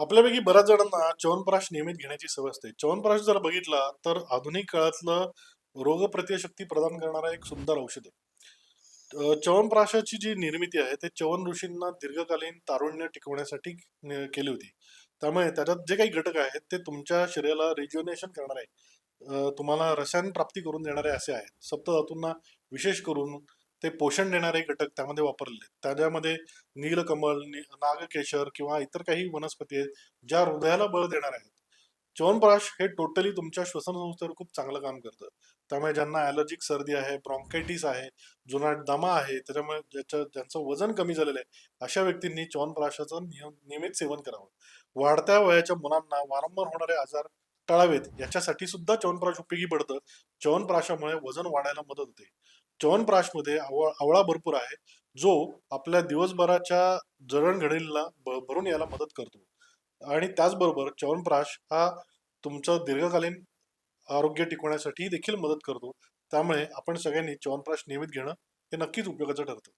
आपल्यापैकी बऱ्याच जणांना च्यवनप्राश नियमित घेण्याची सवय असते. च्यवनप्राश जर बघितला तर आधुनिक काळातलं रोगप्रतिशक्ती प्रदान करणारा एक सुंदर औषध आहे. च्यवनप्राशाची जी निर्मिती आहे ते च्यवन ऋषींना दीर्घकालीन तारुण्य टिकवण्यासाठी केली होती. त्यामुळे त्याच्यात जे काही घटक आहेत ते तुमच्या शरीराला रिज्युनेशन करणारे तुम्हाला रसायन प्राप्ती करून देणारे असे आहेत. सप्तधातूंना विशेष करून ते पोषण देणारे घटक त्यामध्ये वापरले त्याच्यामध्ये नीलकमल, नागकेशर किंवा इतर काही वनस्पती आहेत, ज्या हृदयाला बळ देणार आहेत. च्यवनप्राश हे टोटली तुमच्या श्वसन संस्थेवर खूप चांगलं काम करतं. त्यामुळे ज्यांना ॲलर्जिक सर्दी आहे, ब्राँकायटिस आहे, जुनाट दमा आहे, त्याच्यामुळे ज्याचं ज्यांचं वजन कमी झालेलं आहे, अशा व्यक्तींनी च्यवनप्राशाचं नियम नियमित सेवन करावं. वाढत्या वयाच्या मुलांना वारंवार होणारे आजार टाळावेत याच्यासाठी सुद्धा च्यवनप्राश उपयोगी पडतं. च्यवनप्राशामुळे वजन वाढायला मदत होते. च्यवनप्राशमध्ये आवळा आवळा भरपूर आहे, जो आपल्या दिवसभराच्या जडणघडणीला भरून यायला मदत करतो. आणि त्याचबरोबर च्यवनप्राश हा तुमचं दीर्घकालीन आरोग्य टिकवण्यासाठी देखील मदत करतो. त्यामुळे आपण सगळ्यांनी च्यवनप्राश नियमित घेणं हे नक्कीच उपयोगाचं ठरतं.